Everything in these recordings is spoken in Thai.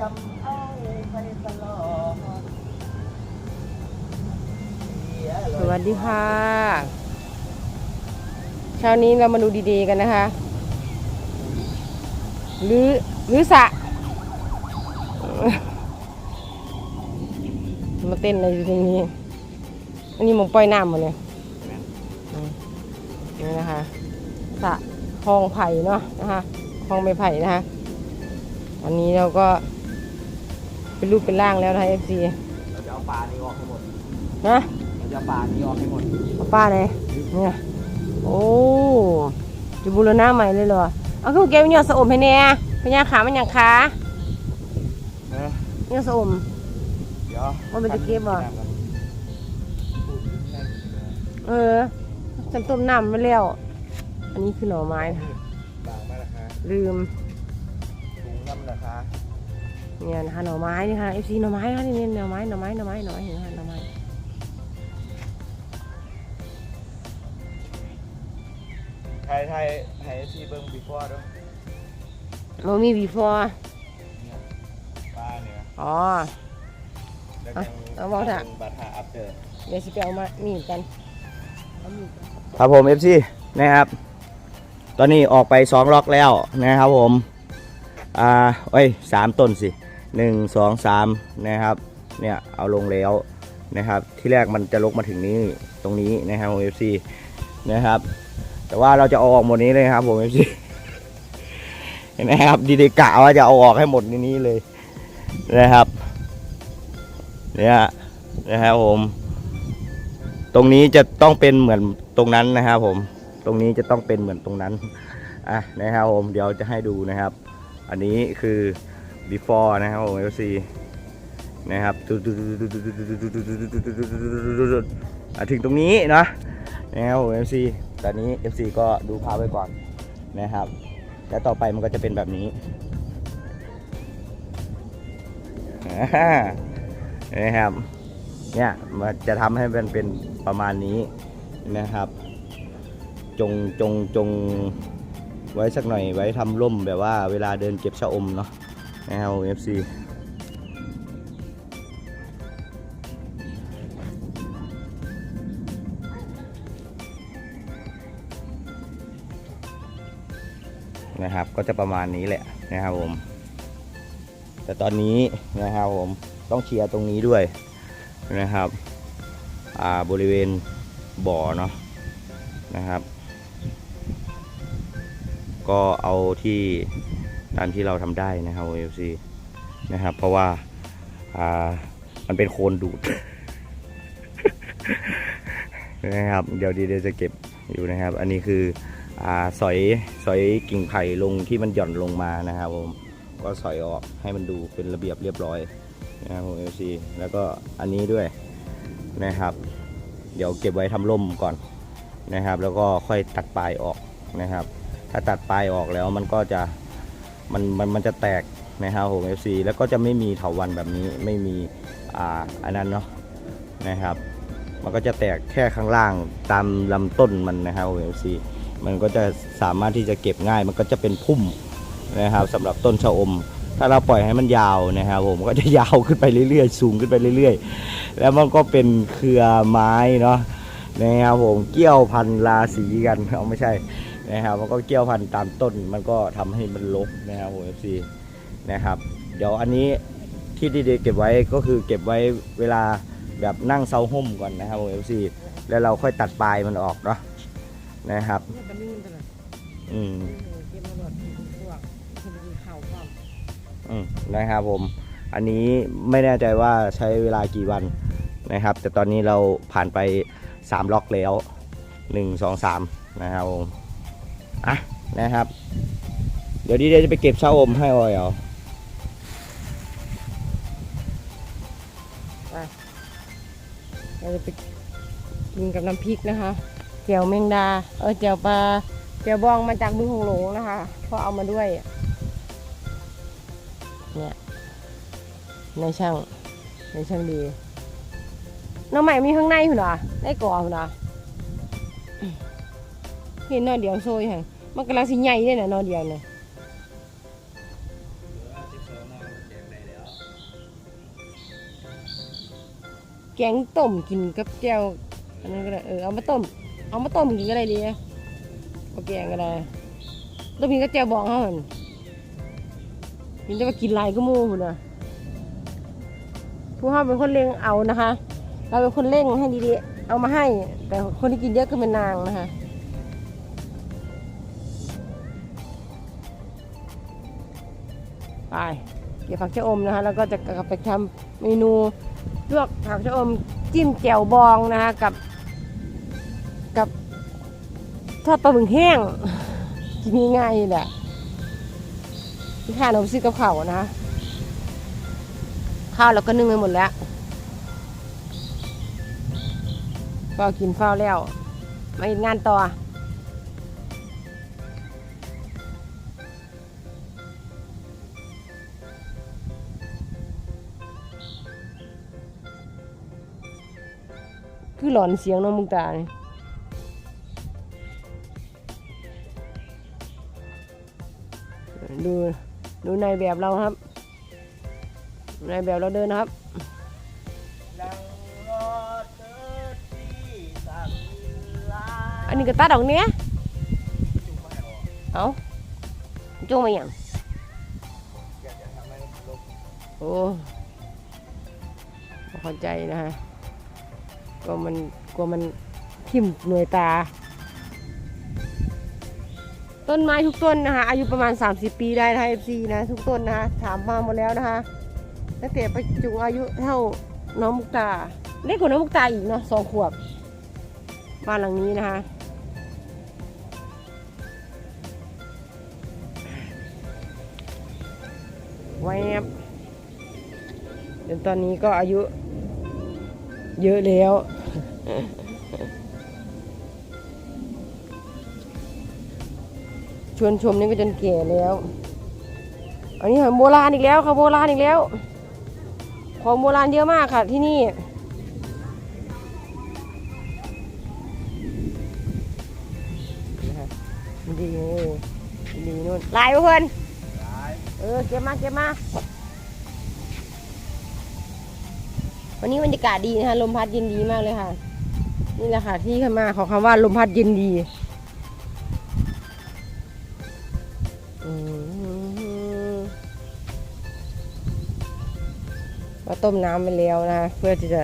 จำเอาไปตลอดสวัสดีค่ะ เช้านี้เรามาดูดีๆกันนะคะหรือหรือสะ มาเต้นอะไรอยู่ตรงนี้ อันนี้มองปล่อยน้ำหมดเลยนี่นะคะสะคลองไผ่เนาะนะคะคลองไม้ไผ่นะคะ อันนี้เราก็ เป็นรูปเป็นร่างแล้วนะคะเอฟซีเราจะเอาปลานี้ออกให้หมด นะเราจะเอาปลานี้ออกให้หมด เอาป้าไหนเนี่ยโอ้จะบูรณะใหม่เลยเหรอเอาคือเก็บเนี่ยสะอมให้แน่พญาขามันยังขาเออเนี่ยสะอม เดี๋ยวว่ามันจะเก็บเหรอ เออฉันต้มน้ำไว้แล้ว อันนี้คือหน่อไม้นะคะบางมากนะคะลืมถุงน้ำนะคะ เนี่ยนะคะหน่อไม้นี่ค่ะเอฟซีหน่อไม้ค่ะนี่เนี่ยหน่อไม้หน่อไม้หน่อไม้หน่อไม้เห็นไหมคะหน่อไม้ไทยไทยไทยซีเบิ้งบีฟอร์ด้วยโมมีบีฟอร์ปลาเนี่ยอ๋อแล้วอะยังเอาบอกเถอะบัตรหาอัปเดตเดี๋ยวสิไปเอามามีดกันเอามีดกันครับผม FC นะครับ ตอนนี้ออกไปสองล็อกแล้วนะครับผม อ่า เอ้ยสามต้นสิ หนึ่งสองสามนะครับเนี่ยเอาลงแล้วนะครับที่แรกมันจะลกมาถึงนี้ตรงนี้นะครับผม FC นะครับแต่ว่าเราจะเอาออกหมดนี้เลยครับผม FC เห็นไหมครับดีเดกะว่าจะเอาออกให้หมดในนี้เลยนะครับเนี่ยนะครับผมตรงนี้จะต้องเป็นเหมือนตรงนั้นนะครับผมตรงนี้จะต้องเป็นเหมือนตรงนั้นอะนะครับผมเดี๋ยวจะให้ดูนะครับ อันนี้คือ before นะครับผม FC นะครับถึงตรงนี้นะนะครับผม FC ตอนนี้ FC ก็ดูภาพไว้ก่อนนะครับ แล้วต่อไปมันก็จะเป็นแบบนี้นะครับเนี่ยมันจะทำให้มันเป็นประมาณนี้นะครับ จงจงจงไว้สักหน่อยไว้ทำร่มแบบว่าเวลาเดินเก็บชะอมเนาะ นะครับ FC นะครับ ก็จะประมาณนี้แหละนะครับผม แต่ตอนนี้นะครับผมต้องเคลียร์ตรงนี้ด้วยนะครับอ่าบริเวณบ่อเนาะนะครับ ก็เอาที่ ตามที่เราทำได้นะครับ OFC นะครับ เพราะว่าอ่ามันเป็นโคลนดูดนะครับ เดี๋ยวดีเดี๋ยวจะเก็บอยู่นะครับ อันนี้คืออ่าสอยสอยกิ่งไผ่ลงที่มันหย่อนลงมานะครับผมก็สอยออกให้มันดูเป็นระเบียบเรียบร้อยนะครับผม FC แล้วก็อันนี้ด้วยนะครับ เดี๋ยวเก็บไว้ทำร่มก่อนนะครับ แล้วก็ค่อยตัดปลายออกนะครับ ถ้าตัดปลายออกแล้วมันก็จะ มันมันมันจะแตกนะครับผม FC แล้วก็จะไม่มีเถาวันแบบนี้ไม่มีอ่าอันนั้นเนาะนะครับ มันก็จะแตกแค่ข้างล่างตามลำต้นมันนะครับผม FC มันก็จะสามารถที่จะเก็บง่าย มันก็จะเป็นพุ่มนะครับสำหรับต้นชะอม ถ้าเราปล่อยให้มันยาวนะครับผมก็จะยาวขึ้นไปเรื่อยๆ สูงขึ้นไปเรื่อยๆ แล้วมันก็เป็นเครือไม้เนาะนะครับผมเกี้ยวพันราศีกันเอาไม่ใช่ นะครับมันก็เกี้ยวพันตามต้นมันก็ทำให้มันลกนะครับผม FC นะครับ เดี๋ยวอันนี้ที่ดีๆเก็บไว้ก็คือเก็บไว้เวลาแบบนั่งเซาห่มก่อนนะครับผม FC แล้วเราค่อยตัดปลายมันออกเนาะนะครับอืมนกินข้าวความอืมนะครับผม อันนี้ไม่แน่ใจว่าใช้เวลากี่วันนะครับ แต่ตอนนี้เราผ่านไป 3 ล็อกแล้ว 1 2 3 นะครับผม อะนะครับ เดี๋ยวดีเดยวจะไปเก็บเช่าอมให้ออยเอาเราจะไปกินกับน้ำพริกนะคะแจ่วแมงดา เออแจ่วปลาแจ่วบองมาจากบึงหงหลงนะคะเพราะเอามาด้วย เนี่ยในช่างในช่างดี น้องใหม่มีข้างในหุ่นเหรอได้ก่อหุ่นเหรอ เห็นนอเดียวโซยหังมันกำลังสิใหญ่เลยนะนอเดียวเนี่ยแกงต้มกินกับแก้วอันนั้นก็ได้เออเอามาต้ม เอามาต้มกินก็ได้ดีนะเอาแกงก็ได้ต้มกินกับแก้วบอกเขาเหันมินจะมากินลายก็มูหุ่นนะผู้ห้าเป็นคนเล่งเอานะคะ เราเป็นคนเล่งให้ดีๆ เอามาให้ แต่คนที่กินเยอะก็เป็นนางนะคะ เกี่ยวผักชะอมนะคะแล้วก็จะกลับไปทำเมนูลวกผักชะอมจิ้มแจ่วบองนะคะกับ กับทอดปลาบึกแห้งกินง่ายๆแหละที่ข้าเราซื้อกับข้าวนะคะข้าวเราก็นึ่งไปหมดแล้วก็กินเฝ้าวแล้วมาเห็นงานต่อ คือหลอนเสียงน้องมุกตาเนี่ยดูดูในแบบเราครับ ในแบบเราเดินครับอันนี้ก็ตัดออกเนี้ยเอาจุงมาอย่างโอ้เข้าใจนะฮะ ก็มันกลัวมันทิ่มหน่วยตา ต้นไม้ทุกต้นนะคะ อายุประมาณ 30 ปีได้นะคะ FC นะ ทุกต้นนะคะ ถามมาหมดแล้วนะคะตั้งแต่ประจุอายุเท่าน้องมุกตาเล็กกว่าน้องมุกตาอีกเนาะสองขวบบ้านหลังนี้นะคะแวบเดี๋ยวตอนนี้ก็อายุ เยอะแล้ว ชวนชมนี่ก็จนแก่แล้ว อันนี้ของโบราณอีกแล้วค่ะโบราณอีกแล้ว ของโบราณเยอะมากค่ะที่นี่ดีดีนู่นลายเพื่อนเออเก็บมาเก็บมา วันนี้บรรยากาศดีนะคะลมพัดเย็นดีมากเลยค่ะ นี่แหละค่ะ ที่เข้ามาของคำว่าลมพัดเย็นดีมก็ต้มน้ำไปแล้วนะคะเพื่อที่จะ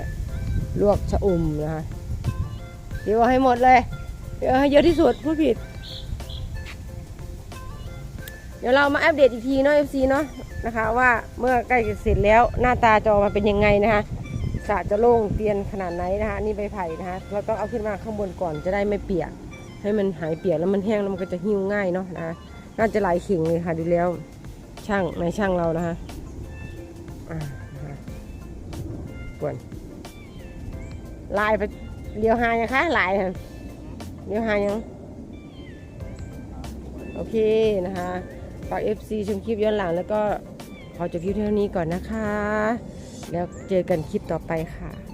ลวกชะอุ่มนะคะเดี๋ยวให้หมดเลยเดี๋ยวให้เยอะที่สุดพูดผิด เดี๋ยวเรามาอัปเดตอีกทีเนาะ FC เนาะนะคะ ว่าเมื่อใกล้จะเสร็จแล้วหน้าตาจอมาเป็นยังไงนะคะ สระจะโล่งเตียนขนาดไหนนะคะนี่ใบไผ่นะคะเราต้องเอาขึ้นมาข้างบนก่อนจะได้ไม่เปียก ให้มันหายเปียกแล้วมันแห้งแล้วมันก็จะหิ้วง่ายเนาะนะคะน่าจะหลายขิงเลยค่ะดูแล้วช่างในช่างเรานะคะอ่านะคะกวนลายไปเลี้ยวหายังคะลายเลี้ยวหายังโอเคนะคะฝาก FC ชมคลิปย้อนหลังแล้วก็ขอจบคลิปเท่านี้ก่อนนะคะ แล้วเจอกันคลิปต่อไปค่ะ